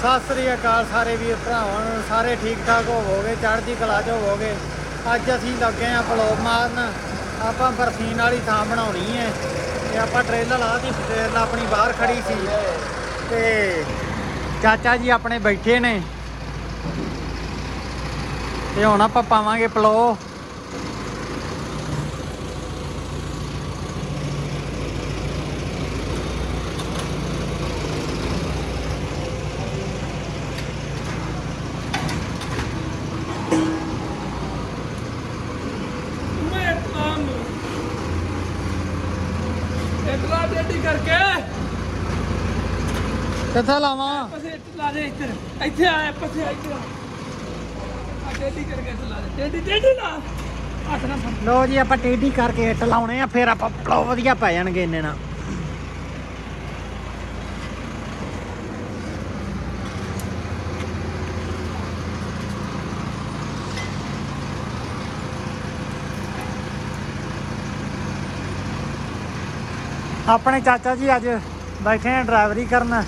ਸਤਿ ਸ੍ਰੀ ਅਕਾਲ ਸਾਰੇ ਵੀਰ ਭਰਾਵਾਂ ਨੂੰ, ਸਾਰੇ ਠੀਕ ਠਾਕ ਹੋਵੋਗੇ, ਚੜ੍ਹਦੀ ਕਲਾ 'ਚ ਹੋਵੋਗੇ। ਅੱਜ ਅਸੀਂ ਲੱਗੇ ਆਂ ਬਲੌਗ ਮਾਰਨ। ਆਪਾਂ ਬਰਸੀਨ ਵਾਲੀ ਥਾਂ ਬਣਾਉਣੀ ਹੈ ਤੇ ਆਪਾਂ ਟ੍ਰੇਲਰ ਲਾ ਦੀ ਟ੍ਰੇਲਰ ਆਪਣੀ ਬਾਹਰ ਖੜੀ ਸੀ। ਤੇ ਚਾਚਾ ਜੀ ਆਪਣੇ ਬੈਠੇ ਨੇ। ਤੇ ਹੁਣ ਆਪਾਂ ਪਾਵਾਂਗੇ ਪਲੋ ਮੈਂ ਇਤਲਾਮ ਇਤਲਾ ਡੇਡੀ ਕਰਕੇ ਕਿੱਥੇ ਲਾਵਾਂ? ਪਸੇ ਇਤਲਾ ਦੇ ਇੱਧਰ। ਇੱਥੇ ਆਇਆ ਪਸੇ ਇੱਧਰ ਆ। ਡੇਡੀ ਕਰਕੇ ਇਤਲਾ ਦੇ। ਡੇਡੀ ਡੇਡੀ ਲਾ। ਹੱਥ ਨਾ ਫੜ। ਲੋ ਜੀ ਆਪਾਂ ਟੇਢੀ ਕਰਕੇ ਇੱਟ ਲਾਉਣੇ ਆ ਫਿਰ ਆਪਾਂ ਪਲੋ ਵਧੀਆ ਪੈ ਜਾਣਗੇ ਇੰਨੇ ਨਾਲ। ਆਪਣੇ ਚਾਚਾ ਜੀ ਅੱਜ ਬੈਠੇ ਆ ਡਰਾਈਵਰੀ ਕਰਨ।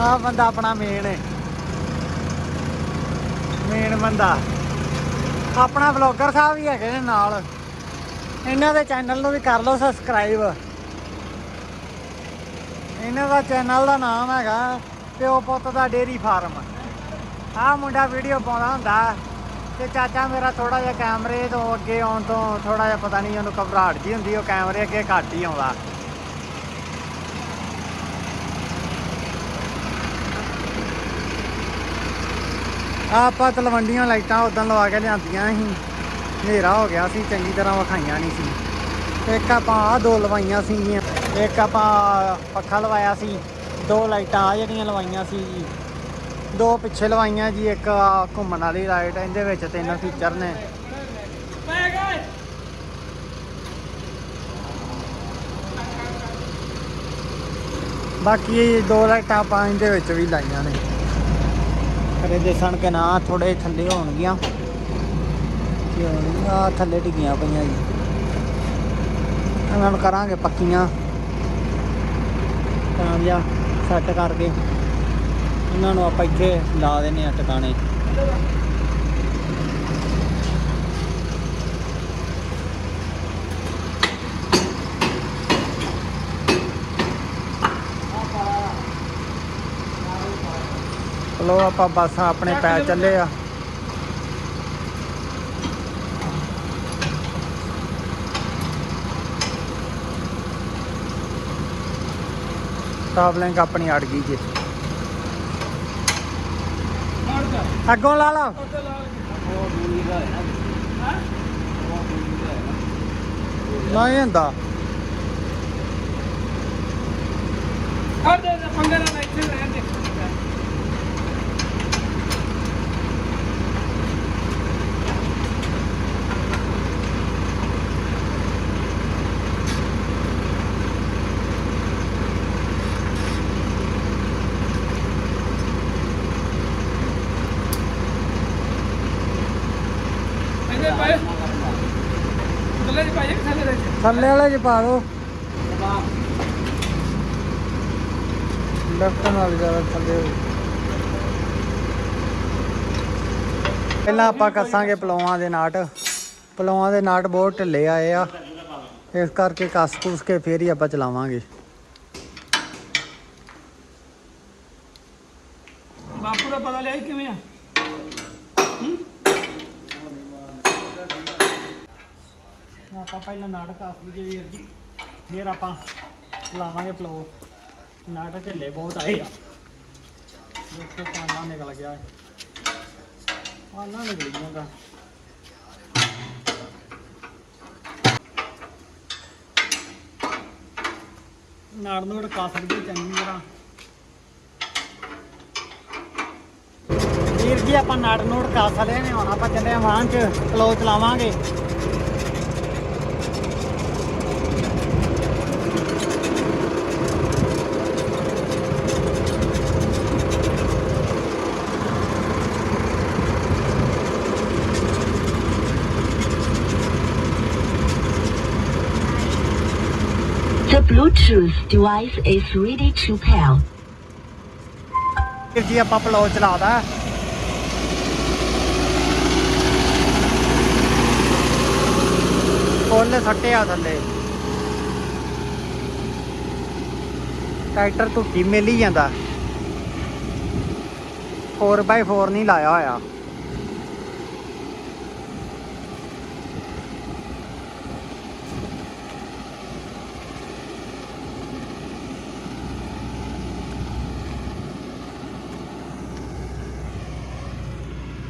ਆ ਬੰਦਾ ਆਪਣਾ ਮੇਨ ਹੈ ਮੇਨ ਬੰਦਾ। ਆਪਣਾ ਵਲੌਗਰ ਸਾਹਿਬ ਵੀ ਹੈਗੇ ਨੇ ਨਾਲ। ਇਹਨਾਂ ਦੇ ਚੈਨਲ ਨੂੰ ਵੀ ਕਰ ਲਓ ਸਬਸਕ੍ਰਾਈਬ ਇਹਨਾਂ ਦਾ ਚੈਨਲ ਦਾ ਨਾਮ ਹੈਗਾ ਪਿਓ ਪੁੱਤ ਦਾ ਡੇਰੀ ਫਾਰਮ ਆਹ ਮੁੰਡਾ ਵੀਡੀਓ ਪਾਉਂਦਾ ਹੁੰਦਾ ਤੇ ਚਾਚਾ ਮੇਰਾ ਥੋੜਾ ਜਿਹਾ ਕੈਮਰੇ ਤੋਂ ਅੱਗੇ ਆਉਣ ਤੋਂ ਥੋੜਾ ਜਿਹਾ ਪਤਾ ਨਹੀਂ ਉਹਨੂੰ ਘਬਰਾਹਟ ਜੀ ਹੁੰਦੀ, ਉਹ ਕੈਮਰੇ ਅੱਗੇ ਘੱਟ ਹੀ ਆਉਂਦਾ। ਆਹ ਆਪਾਂ ਤਲਵੰਡੀਆਂ ਲਾਈਟਾਂ ਉਦੋਂ ਲਵਾ ਕੇ ਲਿਆਂਦੀਆਂ ਸੀ। ਹਨੇਰਾ ਹੋ ਗਿਆ ਸੀ, ਚੰਗੀ ਤਰ੍ਹਾਂ ਵਿਖਾਈਆਂ ਨਹੀਂ ਸੀ। ਇੱਕ ਆਪਾਂ ਆਹ ਦੋ ਲਵਾਈਆਂ ਸੀਗੀਆਂ। ਇੱਕ ਆਪਾਂ ਪੱਖਾ ਲਵਾਇਆ ਸੀ। ਦੋ ਲਾਈਟਾਂ ਆ ਜਿਹੜੀਆਂ ਲਵਾਈਆਂ ਸੀ ਜੀ। ਦੋ ਪਿੱਛੇ ਲਵਾਈਆਂ ਜੀ, ਇੱਕ ਘੁੰਮਣ ਵਾਲੀ ਲਾਈਟ ਇਹਦੇ ਵਿੱਚ ਤਿੰਨ ਫੀਚਰ ਨੇ। ਬਾਕੀ ਦੋ ਲਾਈਟਾਂ ਆਪਾਂ ਇਹਦੇ ਵਿੱਚ ਵੀ ਲਾਈਆਂ ਨੇ। ਕਰੇ ਦੇਖਣ ਕੇ ਨਾ ਥੋੜੇ ਥੱਲੇ ਹੋਣਗੀਆਂ। ਕਿਉਂ ਆ ਥੱਲੇ ਡਿੱਗੀਆਂ ਪਈਆਂ ਜੀ। ਇਹਨਾਂ ਨੂੰ ਕਰਾਂਗੇ ਪੱਕੀਆਂ। ਤਾਂ ਜਾਂ ਸੈੱਟ ਕਰਕੇ। ਇਹਨਾਂ ਨੂੰ ਆਪਾਂ ਇੱਥੇ ਲਾ ਦੇਣੇ ਆ ਟਿਕਾਣੇ। ਚਲੋ ਆਪਾਂ ਬੱਸ ਆਪਣੇ ਪੈ ਚੱਲੇ ਆ। ਟਾਪ ਆਪਣੀ ਅੜ ਗਈ ਜੀ। ਅੱਗੋਂ ਲਾ ਲਾ ਨਹੀਂ ਹੁੰਦਾ ਹਰ ਦੇ ਦੇ ਨਾਲ ਇੱਥੇ ਰਹਿਣ ਦੇ ਇਹਦੇ ਪਾਏ ਬੱਲੇ ਜੀ ਪਾਏ ਥੱਲੇ ਵਾਲੇ ਚ ਪਾ ਦੋ ਲੈਫਟ ਨਾਲ ਜ਼ਿਆਦਾ ਥੱਲੇ ਪਹਿਲਾਂ ਆਪਾਂ ਕੱਸਾਂਗੇ ਪਲੌਆਂ ਦੇ ਨਾਟ। ਪਲੌਆਂ ਦੇ ਨਾਟ ਬਹੁਤ ਢਿੱਲੇ ਆਏ ਆ। ਇਸ ਕਰਕੇ ਕੱਸ ਕੁਸ ਕੇ ਫੇਰ ਹੀ ਆਪਾਂ ਚਲਾਵਾਂਗੇ ਬਾਪੂ ਦਾ ਪਤਾ ਲਿਆ ਸੀ ਕਿਵੇਂ ਆ ਆਪਾਂ ਪਹਿਲਾਂ ਨਾਟਕ ਆਸ ਲਈ ਵੀਰ ਜੀ ਫੇਰ ਆਪਾਂ ਲਾਵਾਂਗੇ ਪਲੋ ਨਾਟਕ ਢਿੱਲੇ ਬਹੁਤ ਆਏ ਆ। ਦੇਖੋ ਪਾਣਾ ਨਿਕਲ ਗਿਆ ਪਾਣਾ ਨਿਕਲ ਜਾਂਦਾ ਨਾੜ ਨੂੜ ਕਾ ਸਕਦੇ ਚੰਗੀ ਤਰ੍ਹਾਂ। ਵੀਰ ਜੀ, ਆਪਾਂ ਨਾੜ ਨੂੜ ਕਾ ਸਕਦੇ ਨੇ ਹੁਣ ਆਪਾਂ ਚੱਲੇ ਆਂ ਵਾਹਨ ਚ। ਕਲੋ ਚਲਾਵਾਂਗੇ Bluetooth device is ready to pair. ਜੀ ਆਪਾਂ ਪਲੋ ਚਲਾਦਾ ਫੁੱਲ ਸੱਟਿਆ ਥੱਲੇ। ਟਰੈਕਟਰ ਧੁੱਟੀ ਮਿਲ ਹੀ ਜਾਂਦਾ। 4x4 ਨਹੀਂ ਲਾਇਆ ਹੋਇਆ।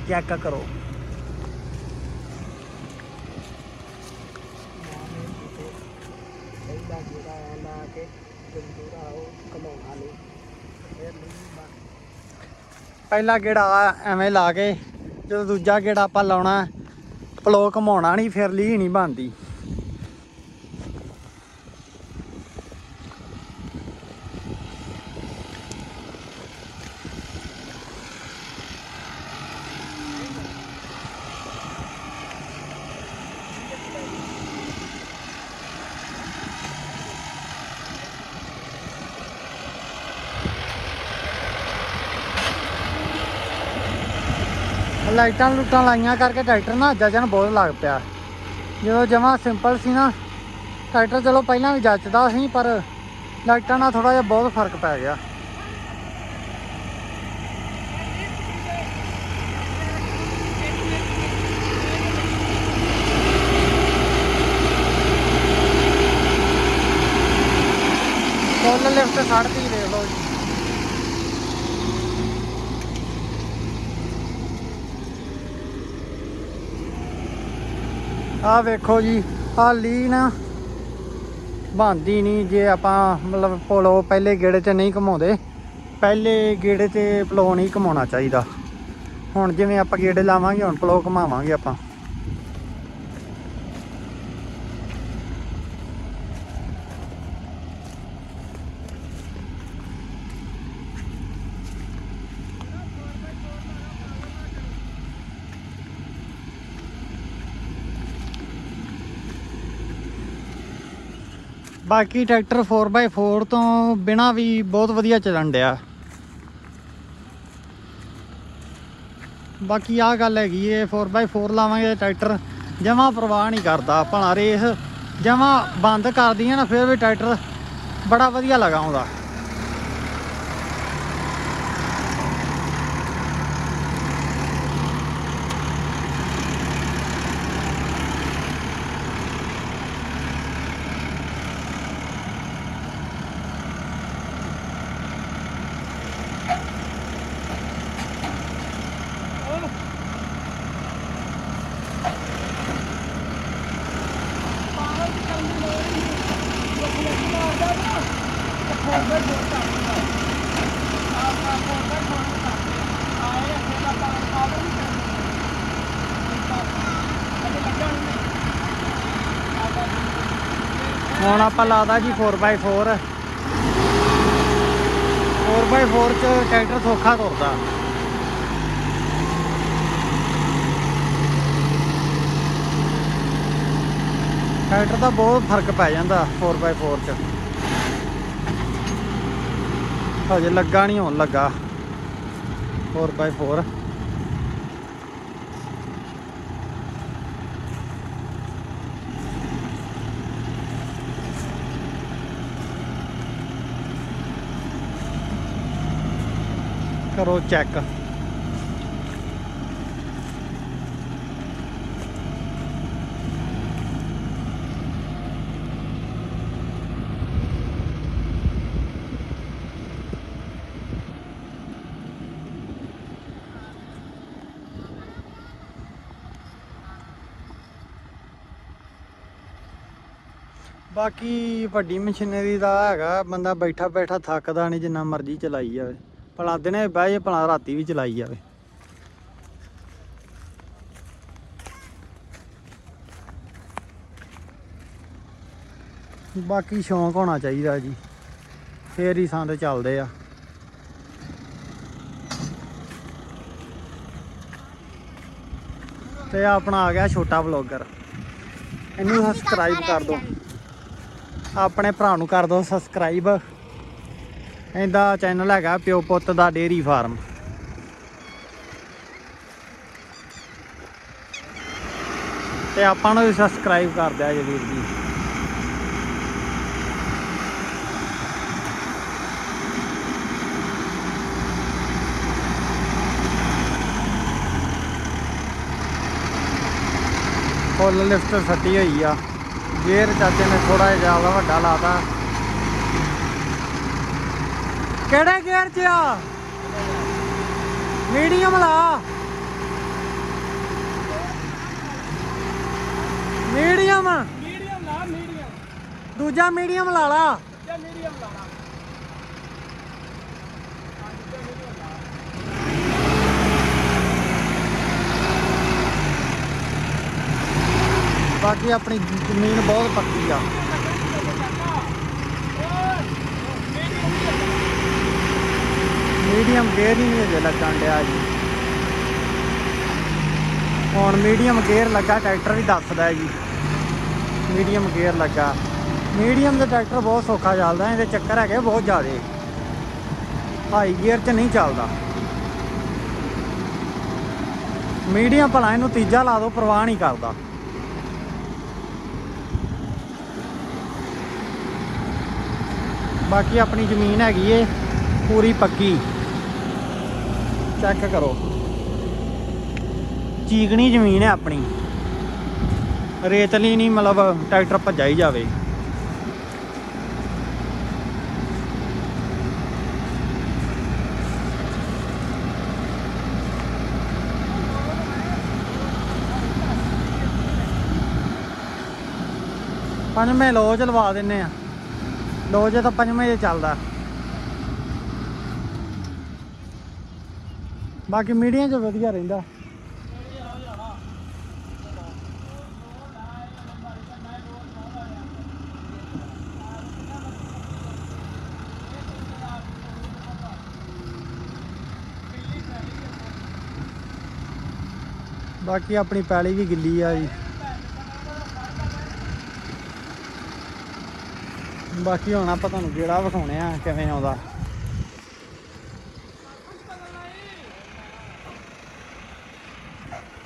ਚੈੱਕ ਕਰੋ। ਪਹਿਲਾ ਗੇੜਾ ਐਵੇਂ ਲਾ ਕੇ, ਜਦੋਂ ਦੂਜਾ ਗੇੜਾ ਆਪਾਂ ਲਾਉਣਾ ਪਲੋ ਘਮਾਉਣਾ ਨਹੀਂ ਫਿਰ ਲੀ ਨਹੀਂ ਬਣਦੀ। ਲਾਈਟਾਂ ਲੁੱਟਾਂ ਲਾਈਆਂ ਕਰਕੇ ਟਰੈਕਟਰ ਨਾ ਜਜਨ ਬਹੁਤ ਲੱਗ ਪਿਆ। ਜਦੋਂ ਜਮਾ ਸਿੰਪਲ ਸੀ ਨਾ, ਟਰੈਕਟਰ ਚਲੋ ਪਹਿਲਾਂ ਵੀ ਜੱਚਦਾ ਸੀ, ਪਰ ਲਾਈਟਾਂ ਨਾਲ ਥੋੜਾ ਜਿਹਾ ਬਹੁਤ ਫ਼ਰਕ ਪੈ ਗਿਆ। ਫੁੱਲ ਲਿਫਟ ਸੜਦੀ ਦੇਖ ਲਓ ਜੀ ਆਹ ਵੇਖੋ ਜੀ, ਆਹ ਲੀ ਨਾ ਬੰਦੀ ਨਹੀਂ ਜੇ ਆਪਾਂ ਮਤਲਬ ਪੋਲੋ ਪਹਿਲੇ ਗੇੜੇ 'ਚ ਨਹੀਂ ਕਮਾਉਂਦੇ ਪਹਿਲੇ ਗੇੜੇ ਤੇ ਪਲੋ ਨਹੀਂ ਕਮਾਉਣਾ ਚਾਹੀਦਾ। ਹੁਣ ਜਿਵੇਂ ਆਪਾਂ ਗੇੜੇ ਲਾਵਾਂਗੇ, ਹੁਣ ਪਲੋ ਘਮਾਵਾਂਗੇ ਆਪਾਂ। ਬਾਕੀ ਟਰੈਕਟਰ 4x4 ਤੋਂ ਬਿਨਾ ਵੀ ਬਹੁਤ ਵਧੀਆ ਚੱਲਣ ਡਿਆ। ਬਾਕੀ ਆਹ ਗੱਲ ਹੈਗੀ ਏ 4x4 ਲਾਵਾਂਗੇ ਟਰੈਕਟਰ, ਜਮਾ ਪ੍ਰਵਾਹ ਨਹੀਂ ਕਰਦਾ ਭਲਾ ਰੇਸ ਜਮਾ ਬੰਦ ਕਰਦੀਆਂ ਨਾ, ਫਿਰ ਵੀ ਟਰੈਕਟਰ ਬੜਾ ਵਧੀਆ ਲਗਾਉਂਦਾ ਪਾਵਰ ਦੀ ਕਰਨ ਦੀ ਲੋੜ ਹੀ ਨਹੀਂ ਉਹ ਫਲੈਕਸ ਮਾਰਦਾ ਨਾ ਤੇ ਫੋਰਵਰਡ ਬਹੁਤ ਕਰਦਾ ਆਪ ਆਪ ਫੋਰਵਰਡ ਬਹੁਤ ਕਰਦਾ ਆਏ ਅੱਗੇ ਦਾ ਪਾਵਰ ਨਹੀਂ ਕਰਦਾ ਅਜੇ ਲੱਗਾ ਨਹੀਂ ਹੁਣ ਆਪਾਂ ਲਾਦਾ ਜੀ 4x4 4x4 ਚ ਟਰੈਕਟਰ ਸੌਖਾ ਤੁਰਦਾ। ਟਰੈਕਟਰ ਦਾ ਬਹੁਤ ਫ਼ਰਕ ਪੈ ਜਾਂਦਾ 4x4 ਚ। ਹਜੇ ਲੱਗਾ ਨਹੀਂ ਹੋਣ ਲੱਗਾ। 4x4 ਕਰੋ ਚੈੱਕ। ਬਾਕੀ ਵੱਡੀ ਮਸ਼ੀਨਰੀ ਦਾ ਹੈਗਾ, ਬੰਦਾ ਬੈਠਾ ਬੈਠਾ ਥੱਕਦਾ ਨਹੀਂ ਜਿੰਨਾ ਮਰਜ਼ੀ ਚਲਾਈ ਜਾਵੇ। ਭਲਾ ਦਿਨੇ ਬਹਿ ਜੇ, ਭਲਾ ਰਾਤੀ ਵੀ ਚਲਾਈ ਜਾਵੇ। ਬਾਕੀ ਸ਼ੌਂਕ ਹੋਣਾ ਚਾਹੀਦਾ ਜੀ। ਫੇਰ ਹੀ ਸੰਦ ਚੱਲਦੇ ਆ। ਤੇ ਆਪਣਾ ਆ ਗਿਆ ਛੋਟਾ ਵਲੌਗਰ ਇਹਨੂੰ ਸਬਸਕ੍ਰਾਈਬ ਕਰ ਦਿਓ ਆਪਣੇ ਭਰਾ ਨੂੰ ਕਰ ਦਿਓ ਸਬਸਕ੍ਰਾਈਬ ਇਹਦਾ ਚੈਨਲ ਹੈਗਾ ਪਿਓ ਪੁੱਤ ਦਾ ਡੇਰੀ ਫਾਰਮ ਤੇ ਆਪਾਂ ਨੂੰ ਵੀ ਸਬਸਕ੍ਰਾਈਬ ਕਰ ਦਿਆ ਜੀ ਵੀਰ ਜੀ। ਫੁੱਲ ਲਿਫਟ ਸੱਟੀ ਹੋਈ ਆ। ਗੇਅਰ ਚਾਚੇ ਨੇ ਥੋੜਾ ਜਿਹਾ ਜ਼ਿਆਦਾ ਵੱਡਾ ਲਾਤਾ। ਕਿਹੜੇ ਗੇਅਰ 'ਚ ਆ? ਮੀਡੀਅਮ ਲਾ। ਮੀਡੀਅਮ। ਮੀਡੀਅਮ ਲਾ ਮੀਡੀਅਮ ਦੂਜਾ ਮੀਡੀਅਮ ਲਾ ਲਾ ਜਾਂ ਮੀਡੀਅਮ ਲਾ ਲਾ। ਬਾਕੀ ਆਪਣੀ ਜ਼ਮੀਨ ਬਹੁਤ ਪੱਕੀ ਆ। ਮੀਡੀਅਮ ਗੇਅਰ ਹੀ ਨਹੀਂ ਅਜੇ ਲੱਗਣ ਡਿਆ ਜੀ। ਹੁਣ ਮੀਡੀਅਮ ਗੇਅਰ ਲੱਗਾ, ਟਰੈਕਟਰ ਵੀ ਦੱਸਦਾ ਜੀ। ਮੀਡੀਅਮ ਗੇਅਰ ਲੱਗਾ। ਮੀਡੀਅਮ ਦਾ ਟਰੈਕਟਰ ਬਹੁਤ ਸੌਖਾ ਚੱਲਦਾ, ਇਹਦੇ ਚੱਕਰ ਹੈਗੇ ਬਹੁਤ ਜ਼ਿਆਦੇ। ਹਾਈ ਗੇਅਰ 'ਚ ਨਹੀਂ ਚੱਲਦਾ। ਮੀਡੀਅਮ ਭਲਾ ਇਹਨੂੰ ਤੀਜਾ ਲਾ ਦਿਓ ਪਰਵਾਹ ਨਹੀਂ ਕਰਦਾ। ਬਾਕੀ ਆਪਣੀ ਜ਼ਮੀਨ ਹੈਗੀ ਏ, ਪੂਰੀ ਪੱਕੀ। ਚੈੱਕ ਕਰੋ। ਚੀਕਣੀ ਜ਼ਮੀਨ ਹੈ ਆਪਣੀ। ਰੇਤਲੀ ਨਹੀਂ, ਮਤਲਬ ਟਰੈਕਟਰ ਭੱਜਾ ਹੀ ਜਾਵੇ। ਪੰਜਵੇਂ ਲੋਜ ਲਵਾ ਦਿੰਨੇ ਆ। ਲੋਜ ਤਾਂ ਪੰਜਵੇਂ 'ਚ ਚੱਲਦਾ। ਬਾਕੀ ਮੀਡੀਆ 'ਚ ਵਧੀਆ ਰਹਿੰਦਾ। ਬਾਕੀ ਆਪਣੀ ਪੈਲੀ ਵੀ ਗਿੱਲੀ ਆ ਜੀ। ਬਾਕੀ ਹੁਣ ਆਪਾਂ ਤੁਹਾਨੂੰ ਜਿਹੜਾ ਵਿਖਾਉਣੇ ਆ ਕਿਵੇਂ ਆਉਂਦਾ।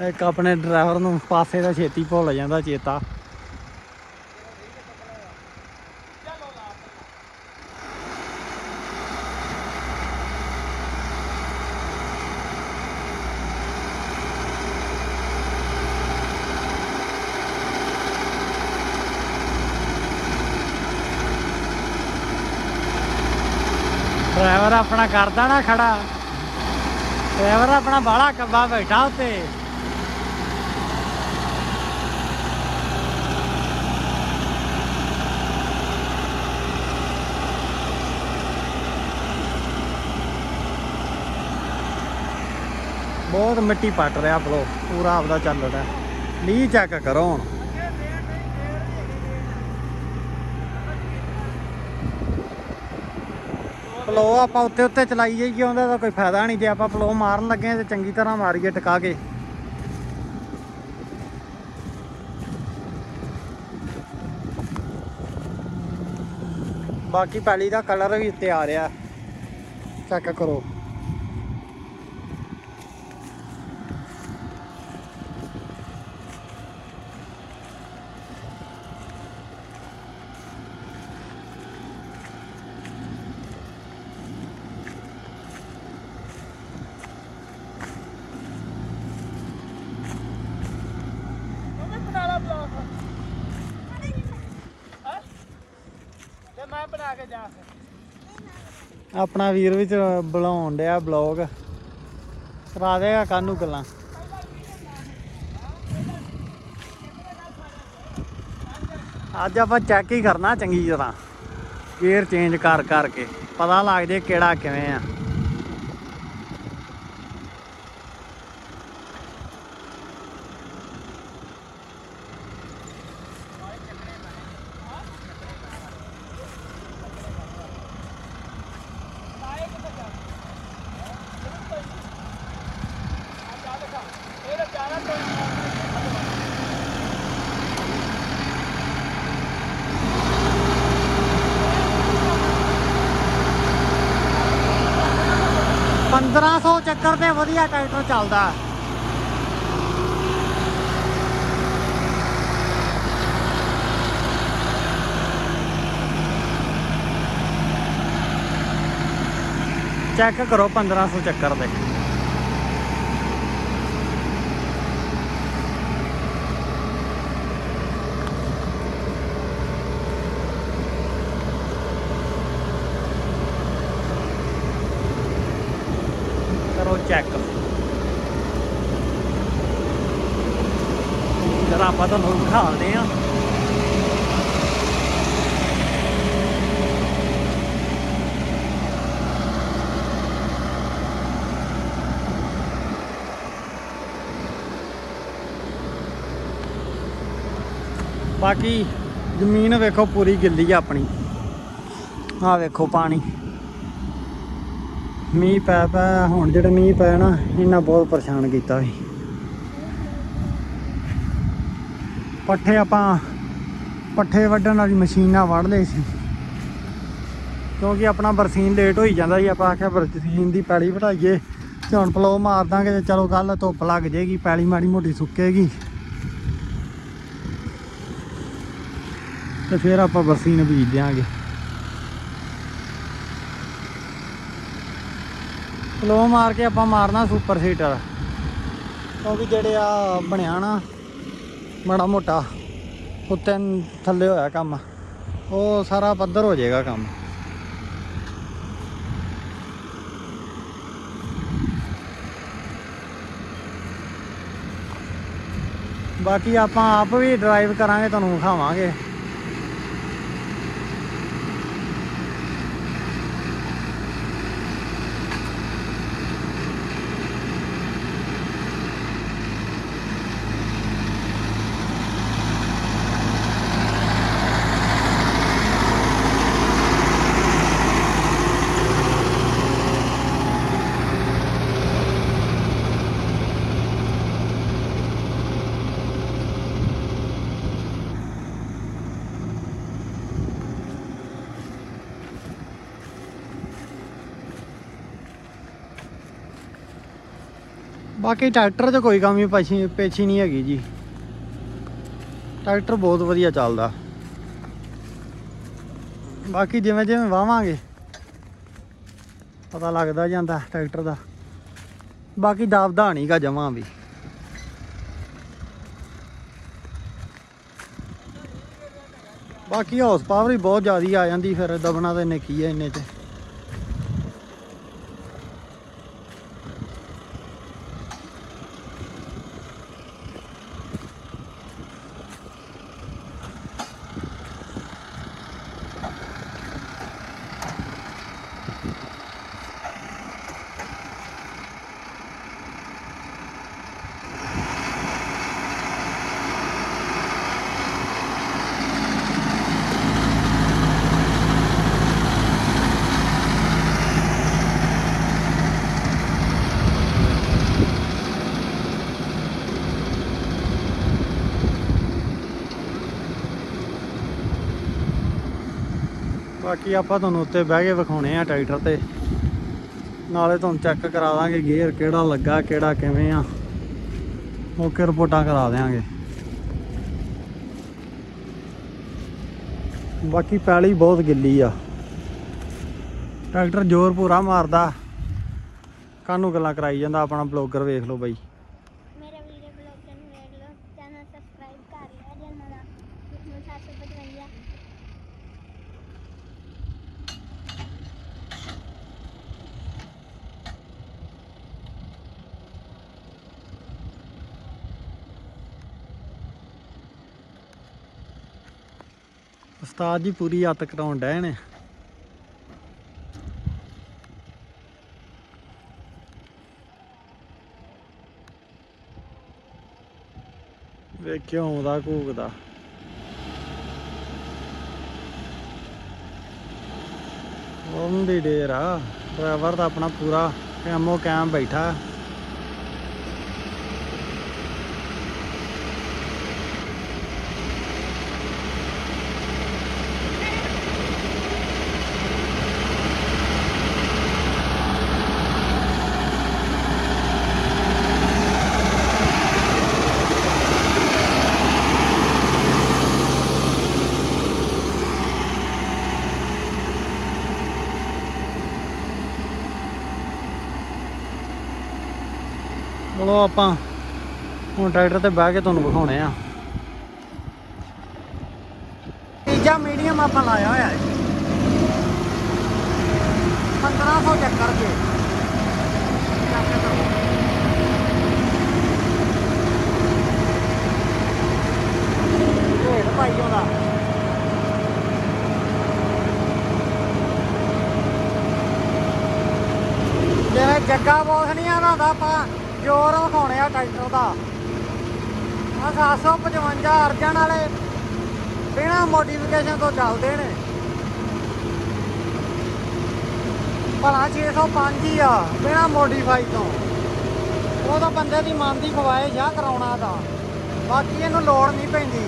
ਇੱਕ ਆਪਣੇ ਡਰਾਈਵਰ ਨੂੰ ਪਾਸੇ ਦਾ ਛੇਤੀ ਭੁੱਲ ਜਾਂਦਾ ਚੇਤਾ। ਡਰਾਈਵਰ ਆਪਣਾ ਕਰਦਾ ਨਾ ਖੜਾ। ਡਰਾਈਵਰ ਆਪਣਾ ਬਾਹਲਾ ਕੱਬਾ ਬੈਠਾ ਉੱਤੇ। ਬਹੁਤ ਮਿੱਟੀ ਪੱਟ ਰਿਹਾ ਫਲੋ ਪੂਰਾ ਆਪਦਾ ਚੱਲ ਰਿਹਾ। ਲੀ ਚੈੱਕ ਕਰੋ ਹੁਣ। ਫਲੋ ਆਪਾਂ ਉੱਤੇ ਉੱਤੇ ਚਲਾਈ ਜਾਈਏ ਉਹਦਾ ਤਾਂ ਕੋਈ ਫਾਇਦਾ ਨਹੀਂ ਜੇ ਆਪਾਂ ਫਲੋ ਮਾਰਨ ਲੱਗੇ ਤੇ ਚੰਗੀ ਤਰ੍ਹਾਂ ਮਾਰੀਏ ਟਿਕਾ ਕੇ। ਬਾਕੀ ਪੈਲੀ ਦਾ ਕਲਰ ਵੀ ਉੱਤੇ ਆ ਰਿਹਾ। ਚੈੱਕ ਕਰੋ ਮੈਂ ਬਣਾ ਲਾ ਬਲੌਗ ਹੈ ਤੇ ਮੈਂ ਬਣਾ ਕੇ ਜਾ ਆਪਣਾ ਵੀਰ ਵਿੱਚ ਬੁਲਾਉਣ ਡਿਆ ਬਲੌਗ ਕਰਾ ਦੇਗਾ ਕਾਨੂੰ ਗੱਲਾਂ। ਅੱਜ ਆਪਾਂ ਚੈੱਕ ਹੀ ਕਰਨਾ ਚੰਗੀ ਤਰ੍ਹਾਂ। ਗੇਅਰ ਚੇਂਜ ਕਰ ਕਰਕੇ ਪਤਾ ਲੱਗ ਜੇ ਕਿਹੜਾ ਕਿਵੇਂ ਆ। 1500 ਚੱਕਰ ਤੇ ਵਧੀਆ ਟਰੈਕਟਰ ਚੱਲਦਾ। ਚੈੱਕ ਕਰੋ 1500 ਚੱਕਰ ਦੇ ਕਰੋ ਚੈੱਕ। ਜਰਾ ਆਪਾਂ ਤੁਹਾਨੂੰ ਦਿਖਾਉਂਦੇ ਆ ਬਾਕੀ ਜ਼ਮੀਨ ਵੇਖੋ ਪੂਰੀ ਗਿੱਲੀ ਆ ਆਪਣੀ। ਆ ਵੇਖੋ ਪਾਣੀ। ਮੀਂਹ ਪੈ ਪੈ, ਹੁਣ ਜਿਹੜੇ ਮੀਂਹ ਪਏ ਨਾ, ਇਹਨਾਂ ਬਹੁਤ ਪਰੇਸ਼ਾਨ ਕੀਤਾ ਸੀ। ਪੱਠੇ ਆਪਾਂ ਪੱਠੇ ਵੱਢਣ ਵਾਲੀ ਮਸ਼ੀਨ ਨਾਲ ਵੱਢ ਲਏ ਸੀ। ਕਿਉਂਕਿ ਆਪਣਾ ਬਰਸੀਨ ਲੇਟ ਹੋਈ ਜਾਂਦਾ ਸੀ, ਆਪਾਂ ਆਖਿਆ ਬਰਸੀਨ ਦੀ ਪੈਲੀ ਵਢਾਈਏ, ਤੇ ਹੁਣ ਪਲੋ ਮਾਰ ਦਾਂਗੇ ਤੇ ਚਲੋ ਕੱਲ ਧੁੱਪ ਲੱਗ ਜੇਗੀ ਪੈਲੀ ਮਾੜੀ ਮੋਟੀ ਸੁੱਕੇਗੀ। ਤੇ ਫਿਰ ਆਪਾਂ ਬਰਸੀਨ ਬੀਜ ਦਿਆਂਗੇ। ਫਲੋ ਮਾਰ ਕੇ ਆਪਾਂ ਮਾਰਨਾ ਸੁਪਰ ਸੀਟਰ ਕਿਉਂਕਿ ਜਿਹੜੇ ਆ ਬਣਿਆ ਨਾ ਬੜਾ ਮੋਟਾ, ਉੱਤੇ ਥੱਲੇ ਹੋਇਆ ਕੰਮ, ਉਹ ਸਾਰਾ ਪੱਧਰ ਹੋ ਜਾਏਗਾ ਕੰਮ। ਬਾਕੀ ਆਪਾਂ ਆਪ ਵੀ ਡਰਾਈਵ ਕਰਾਂਗੇ, ਤੁਹਾਨੂੰ ਵਿਖਾਵਾਂਗੇ। ਬਾਕੀ ਟਰੈਕਟਰ 'ਚ ਕੋਈ ਕਮੀ ਪੇਸ਼ੀ ਪੇਸ਼ੀ ਨਹੀਂ ਹੈਗੀ ਜੀ। ਟਰੈਕਟਰ ਬਹੁਤ ਵਧੀਆ ਚੱਲਦਾ। ਬਾਕੀ ਜਿਵੇਂ ਜਿਵੇਂ ਵਾਵਾਂਗੇ, ਪਤਾ ਲੱਗਦਾ ਜਾਂਦਾ ਟਰੈਕਟਰ ਦਾ। ਬਾਕੀ ਦਾਬਦਾ ਨਹੀਂਗਾ ਜਮਾਂ ਵੀ। ਬਾਕੀ ਹਾਊਸ ਪਾਵਰ ਵੀ ਬਹੁਤ ਜ਼ਿਆਦੀ ਆ ਜਾਂਦੀ ਫਿਰ ਦਬਣਾ ਤੇ ਇੰਨੇ ਕੀ ਹੈ ਇੰਨੇ 'ਚ। ਬਾਕੀ ਆਪਾਂ ਤੁਹਾਨੂੰ ਉੱਤੇ ਬਹਿ ਕੇ ਵਿਖਾਉਣੇ ਆ ਟਰੈਕਟਰ ਤੇ। ਨਾਲੇ ਤੁਹਾਨੂੰ ਚੈੱਕ ਕਰਾ ਦਾਂਗੇ ਗੇਅਰ ਕਿਹੜਾ ਲੱਗਾ, ਕਿਹੜਾ ਕਿਵੇਂ ਆ। ਓਕੇ ਰਿਪੋਰਟਾਂ ਕਰਾ ਦੇਾਂਗੇ ਬਾਕੀ ਪੈਲੀ ਬਹੁਤ ਗਿੱਲੀ ਆ। ਟਰੈਕਟਰ ਜ਼ੋਰ ਪੂਰਾ ਮਾਰਦਾ। ਕਾਨੂੰ ਗੱਲਾਂ ਕਰਾਈ ਜਾਂਦਾ ਆਪਣਾ ਬਲੌਗਰ ਵੇਖ ਲਓ ਬਾਈ ਮੇਰਾ ਵੀਡੀਓ ਬਲੌਗ ਨੂੰ ਵੇਖ ਲਓ ਚੈਨਲ ਸਬਸਕ੍ਰਾਈਬ ਕਰ ਲਿਆ ਜੇ ਮੇਰਾ ਮੈਨੂੰ 755 ਉਸਤਾਦ ਜੀ ਪੂਰੀ ਹੱਤ ਕਰਾਉਣ ਡਏ ਨੇ। ਵੇਖਿਓ ਆਉਂਦਾ ਘੂਕਦਾ। ਉਹਦੀ ਢੇਰ ਡੇਰਾ, ਡਰਾਈਵਰ ਦਾ ਆਪਣਾ ਪੂਰਾ ਕੈਮੋ ਕੈਮ ਬੈਠਾ। ਚਲੋ ਆਪਾਂ ਹੁਣ ਟਰੈਕਟਰ ਤੇ ਬਹਿ ਕੇ ਤੁਹਾਨੂੰ ਵਿਖਾਉਣੇ ਆ। ਤੀਜਾ ਮੀਡੀਅਮ ਆਪਾਂ ਲਾਇਆ ਹੋਇਆ ਹੈ। 1500 ਚੱਕਰ ਕੇ ਚੱਕ ਕਰੋ। ਢੇਰ ਉਹਦਾ। ਜਿਵੇਂ ਜੱਗਾ ਬੋਸ ਨਹੀਂ ਆਉਂਦਾ ਆਪਾਂ ਜ਼ੋਰ ਵਿਖਾਉਣੇ ਆ ਟਰੈਕਟਰ ਦਾ। ਆ 755 ਅਰਜਨ ਵਾਲੇ ਬਿਨਾ ਮੋਡੀਫਿਕੇਸ਼ਨ ਤੋਂ ਚੱਲਦੇ ਨੇ। ਭਲਾ 605 ਹੀ ਆ, ਬਿਨਾ ਮੋਡੀਫਾਈ ਤੋਂ। ਉਹ ਤਾਂ ਬੰਦੇ ਦੀ ਮਨ ਦੀ ਖਵਾਇਸ਼ ਆ ਕਰਾਉਣਾ ਤਾਂ। ਬਾਕੀ ਇਹਨੂੰ ਲੋੜ ਨਹੀਂ ਪੈਂਦੀ।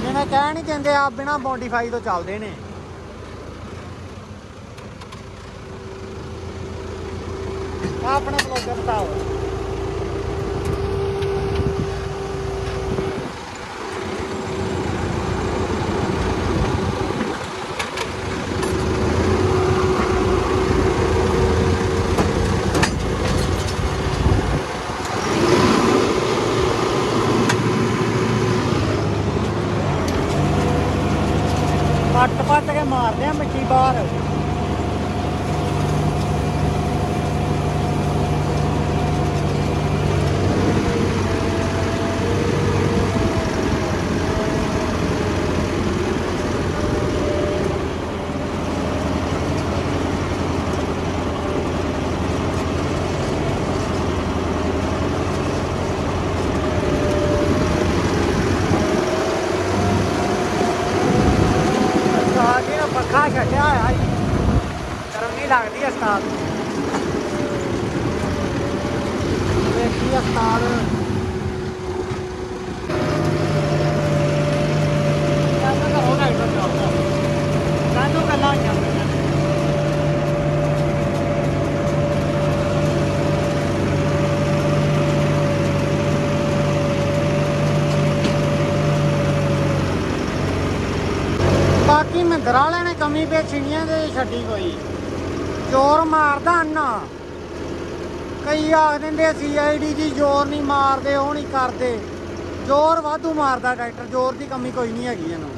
ਜਿਵੇਂ ਕਹਿ ਨਹੀਂ ਦਿੰਦੇ ਆ ਬਿਨਾ ਮੋਡੀਫਾਈ ਤੋਂ ਚੱਲਦੇ ਨੇ। ਆਹ ਆਪਣਾ ਬਲੌਗਰ ਬਤਾਓ। ਪੱਟ ਪੱਟ ਕੇ ਮਾਰਦੇ ਆ ਮਿੱਟੀ ਬਾਹਰ ਉਸਤਾਦ ਜੀ ਨੇ ਪੱਖਾ ਛੱਡਿਆ ਹੋਇਆ ਜੀ ਗਰਮ ਨਹੀਂ ਲੱਗਦੀ ਉਸਤਾਦ ਨੂੰ ਵੇਖੀ ਉਸਤਾਦ ਕਹਿੰਦਾ ਤਾਂ ਹੋ ਗਿਆ ਚੱਲਦਾ ਕਾਹਨੂੰ ਗੱਲਾਂ ਚੱਲਦੀਆਂ ਨੇ ਬਾਕੀ ਮਹਿੰਦਰਾ ਵਾਲਿਆਂ ਨੇ ਕਮੀ ਛੱਡੀ ਕੋਈ ਜ਼ੋਰ ਮਾਰਦਾ ਅੰਨਾ। ਕਈ ਆਖ ਦਿੰਦੇ ਸੀਆਈਡੀ ਜੀ ਜ਼ੋਰ ਨਹੀਂ ਮਾਰਦੇ, ਉਹ ਨਹੀਂ ਕਰਦੇ। ਜ਼ੋਰ ਵਾਧੂ ਮਾਰਦਾ ਟਰੈਕਟਰ ਜ਼ੋਰ ਦੀ ਕਮੀ ਕੋਈ ਨਹੀਂ ਹੈਗੀ ਇਹਨੂੰ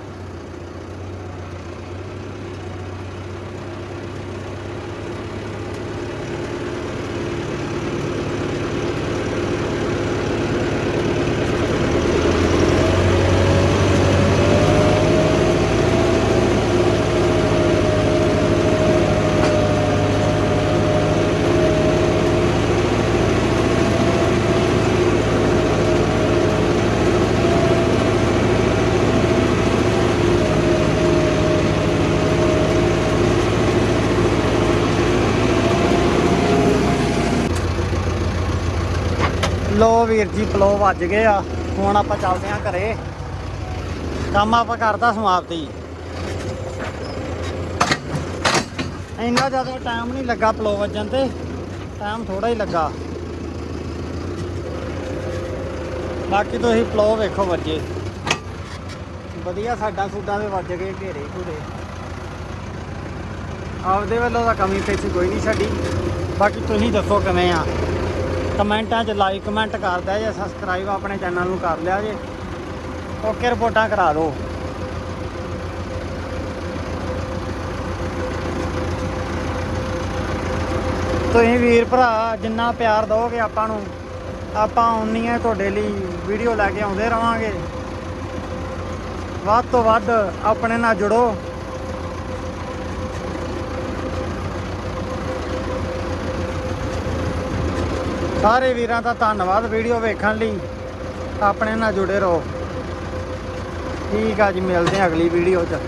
ਲੋ ਵੀਰ ਜੀ ਪਲੋ ਵੱਜ ਗਏ ਆ। ਹੁਣ ਆਪਾਂ ਚੱਲਦੇ ਆ ਘਰੇ। ਕੰਮ ਆਪਾਂ ਕਰਦਾ ਸਮਾਪਤੀ। ਇੰਨਾ ਜ਼ਿਆਦਾ ਟਾਈਮ ਨਹੀਂ ਲੱਗਾ ਪਲੋ ਵੱਜਣ ਤੇ। ਟਾਈਮ ਥੋੜਾ ਹੀ ਲੱਗਾ। ਬਾਕੀ ਤੁਸੀਂ ਪਲੋ ਵੇਖੋ ਵੱਜੇ ਵਧੀਆ ਸਾਡਾ ਸੂਡਾ ਦੇ ਵੱਜ ਗਏ ਘੇਰੇ ਘੂਰੇ। ਆਪਦੇ ਵੱਲੋਂ ਤਾਂ ਕਮੀ ਪੇਸ਼ੀ ਕੋਈ ਨਹੀਂ ਛੱਡੀ। ਬਾਕੀ ਤੁਸੀਂ ਦੱਸੋ ਕਿਵੇਂ ਆ? ਕਮੈਂਟਾਂ 'ਚ ਲਾਈਕ ਕਮੈਂਟ ਕਰ ਦਿਆ ਜੇ ਸਬਸਕ੍ਰਾਈਬ ਆਪਣੇ ਚੈਨਲ ਨੂੰ ਕਰ ਲਿਆ ਜੇ। ਓਕੇ ਰਿਪੋਰਟਾਂ ਕਰਾ ਦਿਓ। ਤੁਸੀਂ ਵੀਰ ਭਰਾ, ਜਿੰਨਾ ਪਿਆਰ ਦਿਓਗੇ ਆਪਾਂ ਨੂੰ, ਆਪਾਂ ਉਨੀਆਂ ਤੁਹਾਡੇ ਲਈ ਵੀਡੀਓ ਲੈ ਕੇ ਆਉਂਦੇ ਰਵਾਂਗੇ। ਵੱਧ ਤੋਂ ਵੱਧ ਆਪਣੇ ਨਾਲ ਜੁੜੋ। ਸਾਰੇ ਵੀਰਾਂ ਦਾ ਧੰਨਵਾਦ ਵੀਡੀਓ ਵੇਖਣ ਲਈ। ਆਪਣੇ ਨਾਲ ਜੁੜੇ ਰਹੋ। ਠੀਕ ਆ ਜੀ, ਮਿਲਦੇ ਹਾਂ ਅਗਲੀ ਵੀਡੀਓ 'ਚ।